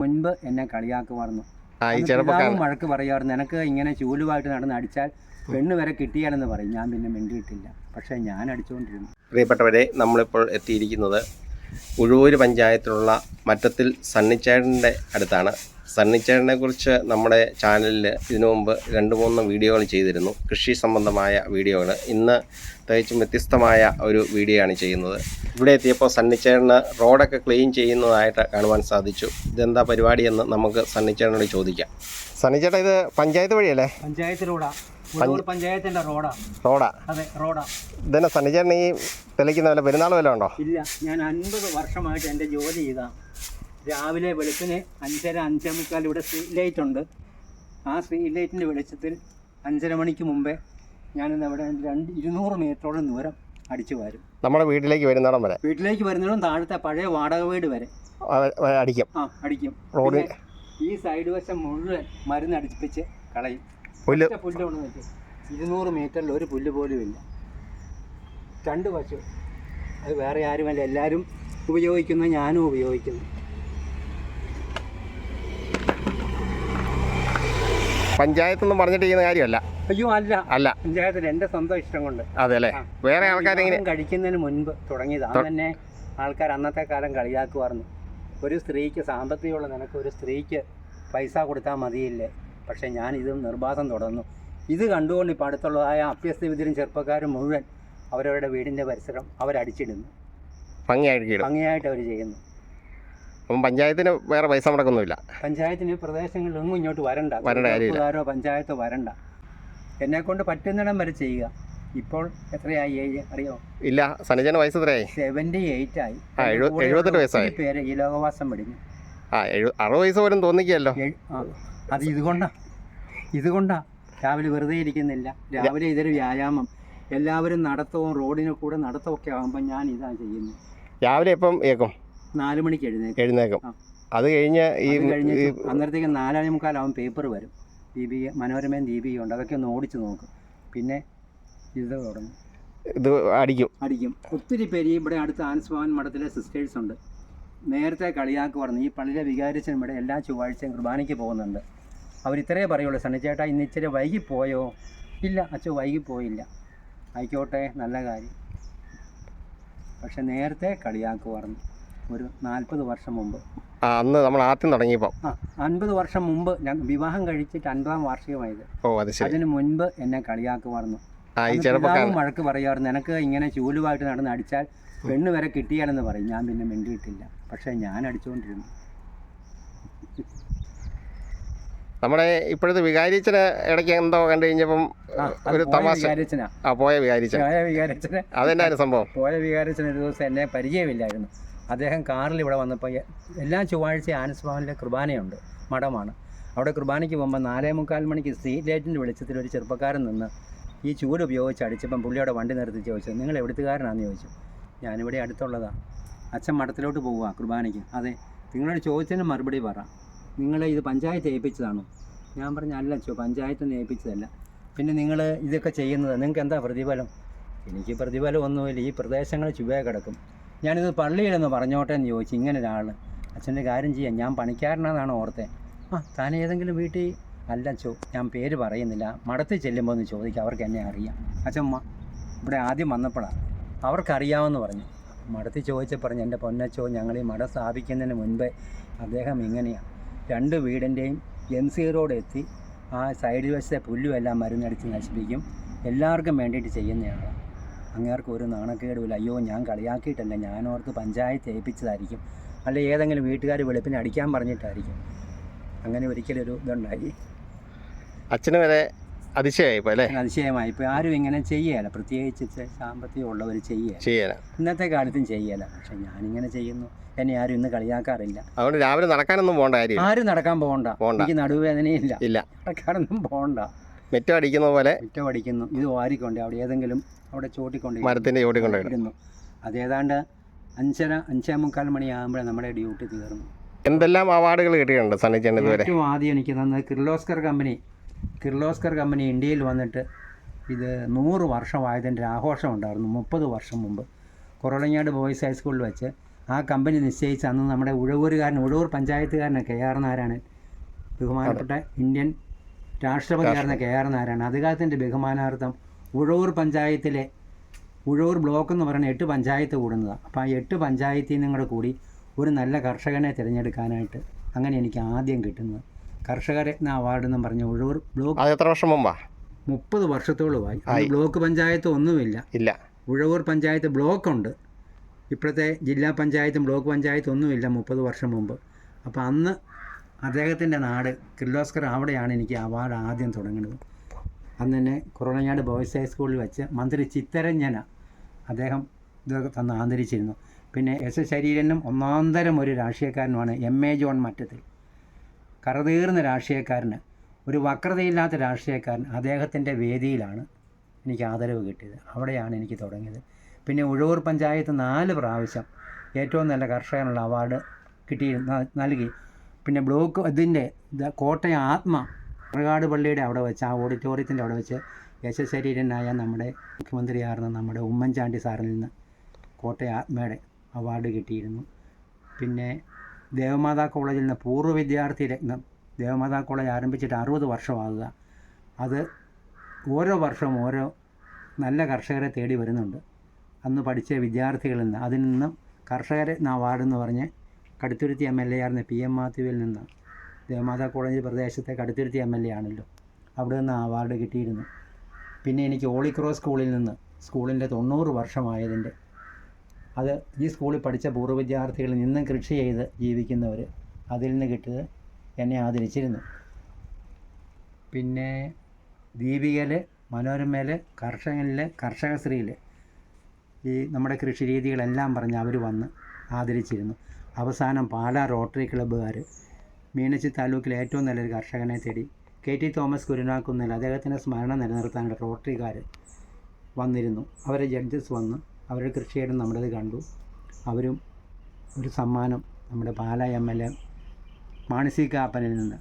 മുൻപ് എന്നെ കളിയാക്കുമായിരുന്നു. മഴക്ക് പറയുമായിരുന്നു എനക്ക് ഇങ്ങനെ ചൂലുമായിട്ട് നടന്ന് അടിച്ചാൽ പെണ്ണ് വരെ കിട്ടിയാലെന്ന് പറയും. ഞാൻ പിന്നെ മിണ്ടിയിട്ടില്ല. പക്ഷേ ഞാൻ അടിച്ചുകൊണ്ടിരുന്നു. പ്രിയപ്പെട്ടവരെ നമ്മളിപ്പോൾ എത്തിയിരിക്കുന്നത് ഉഴൂര് പഞ്ചായത്തിലുള്ള മറ്റത്തിൽ സണ്ണിച്ചേട്ടന്റെ അടുത്താണ്. സണ്ണിച്ചേട്ടനെ കുറിച്ച് നമ്മുടെ ചാനലിൽ ഇതിനു മുമ്പ് രണ്ട് മൂന്ന് വീഡിയോകൾ ചെയ്തിരുന്നു. കൃഷി സംബന്ധമായ വീഡിയോകൾ. ഇന്ന് തികച്ചും വ്യത്യസ്തമായ ഒരു വീഡിയോ ആണ് ചെയ്യുന്നത്. ഇവിടെ എത്തിയപ്പോൾ സണ്ണിച്ചേട്ടന് റോഡൊക്കെ ക്ലീൻ ചെയ്യുന്നതായിട്ട് കാണുവാൻ സാധിച്ചു. ഇതെന്താ പരിപാടിയെന്ന് നമുക്ക് സണ്ണിച്ചേട്ടനോട് ചോദിക്കാം. സണ്ണിച്ചേട്ടൻ ഇത് പഞ്ചായത്ത് വഴിയല്ലേ? പഞ്ചായത്ത് ഉള്ളൂർ പഞ്ചായത്തിന്റെ റോഡാ. റോഡാ? അതെ റോഡാ. ഇതന്നെ സണ്ണിച്ചേട്ടൻ ഈ തെളിക്കുന്ന വല്ല പെരുന്നാൾ വല്ല ഉണ്ടോ? ഇല്ല ഞാൻ അൻപത് വർഷമായിട്ട് എന്റെ ജോലി ചെയ്താ രാവിലെ വെളുപ്പിന് അഞ്ചര അഞ്ചേ മുക്കാൽ ഇവിടെ സ്ട്രീറ്റ് ലൈറ്റ് ഉണ്ട്. ആ സ്ട്രീറ്റ് ലൈറ്റിന്റെ വെളിച്ചത്തിൽ അഞ്ചര മണിക്ക് മുമ്പേ ഞാനിന്ന് അവിടെ രണ്ട് ഇരുന്നൂറ് മീറ്ററോളം ദൂരം അടിച്ചു വരും. നമ്മുടെ വീട്ടിലേക്ക് വരുന്നിടം വരെ? വീട്ടിലേക്ക് വരുന്നിടം താഴത്തെ പഴയ വാടക വീട് വരെ. അടിക്കും. ആ അടിക്കും. റോഡ് ഈ സൈഡ് വശം മുഴുവൻ മരുന്ന് അടിപ്പിച്ച് കളയും. പുല്ല് പുല്ല് കൊണ്ട് വെച്ച് ഇരുന്നൂറ് മീറ്ററിൽ ഒരു പുല്ല് പോലും ഇല്ല. രണ്ട് പശു. അത് വേറെ ആരുമല്ല എല്ലാവരും ഉപയോഗിക്കുന്നു ഞാനും ഉപയോഗിക്കുന്നു. പഞ്ചായത്ത് ഒന്നും പറഞ്ഞിട്ട് ചെയ്യുന്ന കാര്യമല്ല. അയ്യോ അല്ല. അല്ല. പഞ്ചായത്തിൽ എന്റെ സ്വന്തം ഇഷ്ടം കൊണ്ട്. അതെ അല്ലേ? വേറെ ആൾക്കാരെങ്കിലും കഴിക്കുന്നതിന് മുൻപ് തുടങ്ങിയത്. അത് തന്നെ ആൾക്കാർ അന്നത്തെ കാലം കളിയാക്കുമായിരുന്നു. ഒരു സ്ത്രീക്ക് സാമ്പത്തികമുള്ള നിനക്ക് ഒരു സ്ത്രീക്ക് പൈസ കൊടുത്താൽ മതിയില്ലേ? പക്ഷേ ഞാൻ ഇത് നിർബാധം തുടർന്നു. ഇത് കണ്ടുകൊണ്ട് ഇപ്പോൾ അടുത്തുള്ളതായ അഭ്യസ്തവിദ്യരും ചെറുപ്പക്കാരും മുഴുവൻ അവരവരുടെ വീടിന്റെ പരിസരം അവരടിച്ചിടുന്നു. ഭംഗിയായിട്ട് ഭംഗിയായിട്ട് അവർ ചെയ്യുന്നു. അപ്പം പഞ്ചായത്തിന് വേറെ പൈസ മുടക്കൊന്നുമില്ല പഞ്ചായത്തിന് പ്രദേശങ്ങളിലൊന്നും ഇങ്ങോട്ട് വരണ്ട. വരണ്ടോ പഞ്ചായത്ത് പഞ്ചായത്തോ വരണ്ട. എന്നെ കൊണ്ട് പറ്റുന്നിടം വരെ ചെയ്യുക. ഇപ്പോൾ എത്രയായി? ഏജ് അറിയോ? ഇല്ല സനജന വയസ്സ് എത്രയായി? സെവന്റി എയ്റ്റ് ആയി. എഴുപത്തെട്ട് വയസ്സായി. പേര് ഈ ലോകവാസം പഠിക്കും ആ എഴു അറുപത് വയസ്സ് പോലും തോന്നിക്കല്ലോ അത് ഇതുകൊണ്ടാ. ഇതുകൊണ്ടാ. രാവിലെ വെറുതെ ഇരിക്കുന്നില്ല. രാവിലെ ഇതൊരു വ്യായാമം. എല്ലാവരും നടത്തവും റോഡിനെ കൂടെ നടത്തമൊക്കെ ആകുമ്പോൾ ഞാൻ ഇതാ ചെയ്യുന്നത്. രാവിലെ ഇപ്പം ഏക്കും? നാല് മണിക്ക് എഴുന്നേക്കും. എഴുന്നേക്കും. അത് കഴിഞ്ഞ് ഈ കഴിഞ്ഞ് അന്നേരത്തേക്ക് നാലാഴ് മുക്കാലാവും പേപ്പർ വരും. ദീപി മനോരമയും ദീപികയും ഉണ്ട്. അതൊക്കെ ഒന്ന് ഓടിച്ച് നോക്കും. പിന്നെ ഇത് തുടങ്ങും. ഇത് അടിക്കും. അടിക്കും. ഒത്തിരി പേര് ഇവിടെ അടുത്ത ആൻസ്ഭവൻ മഠത്തിലെ സിസ്റ്റേഴ്സ് ഉണ്ട്. നേരത്തെ കളിയാക്ക് പറഞ്ഞു. ഈ പള്ളിയിലെ വികാരിച്ചൻ ഇവിടെ എല്ലാ ചൊവ്വാഴ്ചയും കുർബാനയ്ക്ക് പോകുന്നുണ്ട്. അവർ ഇത്രയേ പറയുള്ളൂ സണ്ണിച്ചേട്ടാ ഇന്ന് ഇച്ചിരി വൈകിപ്പോയോ? ഇല്ല അച്ഛൻ വൈകിപ്പോയില്ല. ആയിക്കോട്ടെ നല്ല കാര്യം. പക്ഷെ നേരത്തെ കളിയാക്കുവായിരുന്നു ഒരു നാൽപ്പത് വർഷം മുമ്പ്. അന്ന് നമ്മൾ ആദ്യം തുടങ്ങിയപ്പോൾ ആ അൻപത് വർഷം മുമ്പ് ഞാൻ വിവാഹം കഴിച്ചിട്ട് അൻപതാം വാർഷികമായത്. ഓ അത് ശരി. അതിന് മുൻപ് എന്നെ കളിയാക്കുവായിരുന്നു ആ ഈ അന്ന് ചെറുപ്പക്കാരൻ പിതാവും വഴക്ക് പറയുമായിരുന്നു നിനക്ക് ഇങ്ങനെ ചൂലുമായിട്ട് നടന്ന് അടിച്ചാൽ പെണ്ണ് വരെ കിട്ടിയാലെന്ന് പറയും. ഞാൻ പിന്നെ മിണ്ടിയിട്ടില്ല. പക്ഷേ ഞാൻ അടിച്ചുകൊണ്ടിരുന്നു. നമ്മുടെ ഇപ്പോഴത്തെ വികാരിച്ചന് ഇടയ്ക്ക് എന്തോ കണ്ടു കഴിഞ്ഞപ്പം ഒരു തമാശ. ആ പോയ വികാരിച്ചൻ. പോയ വികാരച്ചന്. അതെന്നായിരുന്നു സംഭവം? പോയ വികാരിച്ചന ഒരു ദിവസം എന്നെ പരിചയമില്ലായിരുന്നു. അദ്ദേഹം കാറിൽ ഇവിടെ വന്നപ്പോൾ എല്ലാ ചൊവ്വാഴ്ച ആനസ് ഭവനിലെ കുർബാനയുണ്ട് മഠമാണ്. അവിടെ കുർബാനയ്ക്ക് പോകുമ്പോൾ നാലേ മുക്കാൽ മണിക്ക് സ്ട്രീറ്റ് ലൈറ്റിന്റെ വെളിച്ചത്തിൽ ഒരു ചെറുപ്പക്കാരൻ നിന്ന് ഈ ചൂട് ഉപയോഗിച്ച് അടിച്ചപ്പം പുള്ളിയുടെ വണ്ടി നിർത്തി ചോദിച്ചു നിങ്ങൾ എവിടുത്തുകാരനാണെന്ന് ചോദിച്ചു. ഞാനിവിടെ അടുത്തുള്ളതാണ് അച്ഛൻ മഠത്തിലോട്ട് പോവുക കുർബാനയ്ക്ക്. അതെ. നിങ്ങളോട് ചോദിച്ചതിന് മറുപടി പറ. നിങ്ങൾ ഇത് പഞ്ചായത്ത് ഏൽപ്പിച്ചതാണോ? ഞാൻ പറഞ്ഞു അല്ല ചോ പഞ്ചായത്ത് ഏൽപ്പിച്ചതല്ല. പിന്നെ നിങ്ങൾ ഇതൊക്കെ ചെയ്യുന്നത് നിങ്ങൾക്ക് എന്താ പ്രതിഫലം? എനിക്ക് പ്രതിഫലം ഒന്നുമില്ല. ഈ പ്രദേശങ്ങൾ ചുവേ കിടക്കും. ഞാനിത് പള്ളിയിലൊന്ന് പറഞ്ഞോട്ടെ എന്ന് ചോദിച്ചു. ഇങ്ങനെ ഒരാൾ അച്ഛന്റെ കാര്യം ചെയ്യാം ഞാൻ പണിക്കാരനാണെന്നാണ് ഓർത്തെ. ആ താൻ ഏതെങ്കിലും വീട്ടിൽ അല്ല ചോ ഞാൻ പേര് പറയുന്നില്ല. മടത്തിൽ ചെല്ലുമ്പോൾ ഒന്ന് ചോദിക്കാം അവർക്ക് എന്നെ അറിയാം. അച്ഛമ്മ ഇവിടെ ആദ്യം വന്നപ്പോഴാണ് അവർക്കറിയാമെന്ന് പറഞ്ഞു. മടത്തിൽ ചോദിച്ചപ്പോൾ പറഞ്ഞു എന്റെ പൊന്നച്ചോ ഞങ്ങൾ ഈ മഠം സ്ഥാപിക്കുന്നതിന് മുൻപേ അദ്ദേഹം ഇങ്ങനെയാണ് രണ്ട് വീടിന്റെയും എം സി റോഡ് എത്തി ആ സൈഡിൽ വശത്തെ പുല്ലും എല്ലാം മരുന്നടിച്ച് നശിപ്പിക്കും. എല്ലാവർക്കും വേണ്ടിയിട്ട് ചെയ്യുന്നതാണ്. അങ്ങേർക്ക് ഒരു നാണക്കേടുമില്ല. അയ്യോ ഞാൻ കളിയാക്കിയിട്ടല്ല. ഞാനോർത്ത് പഞ്ചായത്ത് ഏൽപ്പിച്ചതായിരിക്കും. അല്ല ഏതെങ്കിലും വീട്ടുകാർ വെളുപ്പിന് അടിക്കാൻ പറഞ്ഞിട്ടായിരിക്കും. അങ്ങനെ ഒരിക്കലൊരു ഇതുണ്ടായി. അച്ഛന് വരെ അതിശയമായി ഇപ്പോൾ അല്ലേ അതിശയമായി. ഇപ്പോൾ ആരും ഇങ്ങനെ ചെയ്യല. പ്രത്യേകിച്ച് സാമ്പത്തികം ഉള്ളവർ ചെയ്യല. ഇന്നത്തെ കാലത്തും ചെയ്യല. പക്ഷെ ഞാനിങ്ങനെ ചെയ്യുന്നു. എന്നെ ആരും ഇന്ന് കളിയാക്കാറില്ല. അതുകൊണ്ട് രാവിലെ നടക്കാനൊന്നും പോണ്ട ആരും നടക്കാൻ പോകണ്ട. എനിക്ക് നടുവേദനയില്ല. ഇല്ല. നടക്കാനൊന്നും പോകണ്ട മെറ്റം അടിക്കുന്ന പോലെ മുറ്റം അടിക്കുന്നു. ഇത് വാരിക്കൊണ്ട് അവിടെ ഏതെങ്കിലും അവിടെ ചോട്ടിക്കൊണ്ട് മരത്തിന്റെ ചോട്ടി കൊണ്ടുപോയിടും ഇരുന്നു അതേതാണ്ട് അഞ്ചര അഞ്ചേ മുക്കാൽ മണിയാകുമ്പോഴേ നമ്മുടെ ഡ്യൂട്ടി തീർന്നു. എന്തെല്ലാം അവാർഡുകൾ കിട്ടിയിട്ടുണ്ട് സണ്ണിച്ചേട്ടൻ ഇതുവരെ? ഏറ്റവും ആദ്യം എനിക്ക് തന്നത് കിർലോസ്കർ കമ്പനി കിർലോസ്കർ കമ്പനി ഇന്ത്യയിൽ വന്നിട്ട് ഇത് നൂറ് വർഷമായതിന്റെ ആഘോഷം ഉണ്ടായിരുന്നു മുപ്പത് വർഷം മുമ്പ്. കുറളങ്ങാട് ബോയ്സ് ഹൈസ്കൂളിൽ വെച്ച് ആ കമ്പനി നിശ്ചയിച്ച അന്ന് നമ്മുടെ ഉഴവൂരുകാരൻ ഉഴവൂർ പഞ്ചായത്തുകാരനെ കെ ആർ നാരായണൻ. ബഹുമാനപ്പെട്ട ഇന്ത്യൻ രാഷ്ട്രപതിയായിരുന്ന കെ ആർ നാരായണൻ. അദ്ദേഹത്തിന്റെ ബഹുമാനാർത്ഥം ഉഴവൂർ പഞ്ചായത്തിലെ ഉഴവൂർ ബ്ലോക്ക് എന്ന് പറയുന്ന എട്ട് പഞ്ചായത്ത് കൂടുന്നതാണ് അപ്പോൾ ആ എട്ട് പഞ്ചായത്തിൽ നിന്നും കൂടി ഒരു നല്ല കർഷകനെ തിരഞ്ഞെടുക്കാനായിട്ട് അങ്ങനെ എനിക്ക് ആദ്യം കിട്ടുന്നത്. കർഷകരത്ന അവാർഡ് എന്ന് പറഞ്ഞ ഉഴൂർ ബ്ലോക്ക് എത്ര വർഷം മുമ്പാ? മുപ്പത് വർഷത്തോളമായി. ബ്ലോക്ക് പഞ്ചായത്ത് ഒന്നുമില്ല. ഇല്ല. ഉഴവൂർ പഞ്ചായത്ത് ബ്ലോക്ക് ഉണ്ട് ഇപ്പോഴത്തെ ജില്ലാ പഞ്ചായത്തും ബ്ലോക്ക് പഞ്ചായത്തും ഒന്നുമില്ല മുപ്പത് വർഷം മുമ്പ്. അപ്പോൾ അന്ന് അദ്ദേഹത്തിന്റെ നാട് കിർലോസ്കർ അവിടെയാണ് എനിക്ക് അവാർഡ് ആദ്യം തുടങ്ങുന്നത്. അന്ന് തന്നെ കുറവഞ്ഞാട് ബോയ്സ് ഹൈസ്കൂളിൽ വെച്ച് മന്ത്രി ചിത്തരഞ്ജന അദ്ദേഹം ഇതൊക്കെ തന്ന് ആദരിച്ചിരുന്നു. പിന്നെ എസ് ശരീരനും ഒന്നാന്തരം ഒരു രാഷ്ട്രീയക്കാരനുമാണ് എം എ ജോൺ മറ്റത്തിൽ. കറതീർന്ന രാഷ്ട്രീയക്കാരന് ഒരു വക്രതയില്ലാത്ത രാഷ്ട്രീയക്കാരൻ അദ്ദേഹത്തിന്റെ വേദിയിലാണ് എനിക്ക് ആദരവ് കിട്ടിയത്. അവിടെയാണ് എനിക്ക് തുടങ്ങിയത്. പിന്നെ ഉഴവൂർ പഞ്ചായത്ത് നാല് പ്രാവശ്യം ഏറ്റവും നല്ല കർഷകനുള്ള അവാർഡ് കിട്ടി നൽകി. പിന്നെ ബ്ലോക്ക് ഇതിന്റെ കോട്ടയം ആത്മ പ്രകാട് പള്ളിയുടെ അവിടെ വെച്ച് ആ ഓഡിറ്റോറിയത്തിന്റെ അവിടെ വെച്ച് യശശരീരനായ നമ്മുടെ മുഖ്യമന്ത്രിയായിരുന്ന നമ്മുടെ ഉമ്മൻചാണ്ടി സാറിൽ നിന്ന് കോട്ടയ ആത്മയുടെ അവാർഡ് കിട്ടിയിരുന്നു. പിന്നെ ദേവമാതാ കോളേജിൽ നിന്ന് പൂർവ വിദ്യാർത്ഥി രത്നം ദേവമാതാ കോളേജ് ആരംഭിച്ചിട്ട് അറുപത് വർഷമാകുക. അത് ഓരോ വർഷവും ഓരോ നല്ല കർഷകരെ തേടി വരുന്നുണ്ട്. അന്ന് പഠിച്ച വിദ്യാർത്ഥികളിൽ നിന്ന് അതിൽ നിന്നും കർഷകരത്ന അവാർഡ് എന്ന് പറഞ്ഞ് കടുത്തുരുത്തി എം എൽ എ ആയിരുന്ന പി എം മാത്യുവിൽ നിന്ന് ദേവമാതാ കോളേജ് പ്രദേശത്തെ കടുത്തുരുത്തി എം എൽ എ ആണല്ലോ. അവിടെ നിന്ന് അവാർഡ് കിട്ടിയിരുന്നു. പിന്നെ എനിക്ക് ഓളിക്രോസ് സ്കൂളിൽ നിന്ന് സ്കൂളിന്റെ തൊണ്ണൂറ് വർഷമായതിന്റെ അത് ഈ സ്കൂളിൽ പഠിച്ച പൂർവ വിദ്യാർത്ഥികളിൽ നിന്നും കൃഷി ചെയ്ത് ജീവിക്കുന്നവർ അതിൽ നിന്ന് കിട്ടിയത് എന്നെ ആദരിച്ചിരുന്നു. പിന്നെ ദീപികയിൽ മനോരമയിൽ കർഷകനിൽ കർഷകശ്രീയിൽ ഈ നമ്മുടെ കൃഷി രീതികളെല്ലാം പറഞ്ഞ് അവർ വന്ന് ആദരിച്ചിരുന്നു. അവസാനം പാലാ റോട്ടറി ക്ലബ്ബുകാർ മീനച്ചി താലൂക്കിലെ ഏറ്റവും നല്ലൊരു കർഷകനെ തേടി കെ ടി തോമസ് കുരുനാക്കുന്നിൽ അദ്ദേഹത്തിന്റെ സ്മരണ നിലനിർത്താനായിട്ട് റോട്ടറിക്കാർ വന്നിരുന്നു. അവരെ ജഡ്ജസ് വന്ന് അവരുടെ കൃഷിയായിട്ട് നമ്മുടേത് കണ്ടു. അവരും ഒരു സമ്മാനം നമ്മുടെ Pala M L A Mani C കാപ്പനിൽ നിന്ന്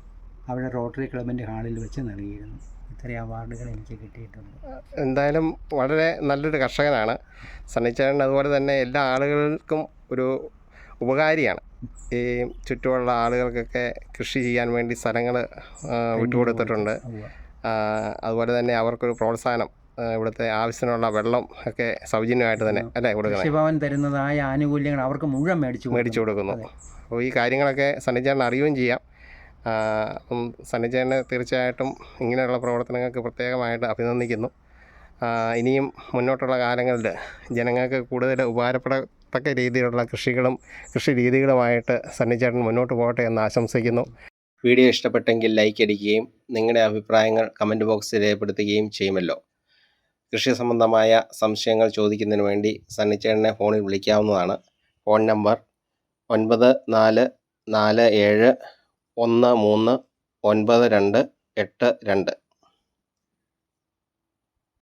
അവിടെ റോട്ടറി ക്ലബിന്റെ ഹാളിൽ വെച്ച് നൽകിയിരുന്നു. ഇത്രയും അവാർഡുകൾ എനിക്ക് കിട്ടിയിട്ടുണ്ട്. എന്തായാലും വളരെ നല്ലൊരു കർഷകനാണ്. സണ്ണിച്ചേട്ടൻ അതുപോലെ തന്നെ എല്ലാ ആളുകൾക്കും ഒരു ഉപകാരിയാണ്. ഈ ചുറ്റുമുള്ള ആളുകൾക്കൊക്കെ കൃഷി ചെയ്യാൻ വേണ്ടി സ്ഥലങ്ങൾ വിട്ടുകൊടുത്തിട്ടുണ്ട്. അതുപോലെ തന്നെ അവർക്കൊരു പ്രോത്സാഹനം ഇവിടുത്തെ ആവശ്യത്തിനുള്ള വെള്ളം ഒക്കെ സൗജന്യമായിട്ട് തന്നെ അല്ലേ കൊടുക്കുന്നത് ശിവൻ തരുന്നതായ ആനുകൂല്യങ്ങൾ അവർക്ക് മുഴുവൻ മേടിച്ചു മേടിച്ചു കൊടുക്കുന്നു. അപ്പോൾ ഈ കാര്യങ്ങളൊക്കെ സന്നിധാനം അറിയുകയും ചെയ്യാം. അപ്പം സണ്ണിച്ചേട്ടനെ തീർച്ചയായിട്ടും ഇങ്ങനെയുള്ള പ്രവർത്തനങ്ങൾക്ക് പ്രത്യേകമായിട്ട് അഭിനന്ദിക്കുന്നു. ഇനിയും മുന്നോട്ടുള്ള കാലങ്ങളിൽ ജനങ്ങൾക്ക് കൂടുതൽ ഉപകാരപ്പെടത്തക്ക രീതിയിലുള്ള കൃഷികളും കൃഷി രീതികളുമായിട്ട് സന്നിചേട്ടൻ മുന്നോട്ട് പോകട്ടെ എന്ന് ആശംസിക്കുന്നു. വീഡിയോ ഇഷ്ടപ്പെട്ടെങ്കിൽ ലൈക്ക് അടിക്കുകയും നിങ്ങളുടെ അഭിപ്രായങ്ങൾ കമന്റ് ബോക്സിൽ രേഖപ്പെടുത്തുകയും ചെയ്യുമല്ലോ. കൃഷി സംബന്ധമായ സംശയങ്ങൾ ചോദിക്കുന്നതിന് വേണ്ടി സണ്ണിച്ചേട്ടനെ ഫോണിൽ വിളിക്കാവുന്നതാണ്. ഫോൺ നമ്പർ ഒൻപത് നാല് നാല് ഏഴ് ഒന്ന് മൂന്ന് ഒൻപത് രണ്ട് എട്ട് രണ്ട്.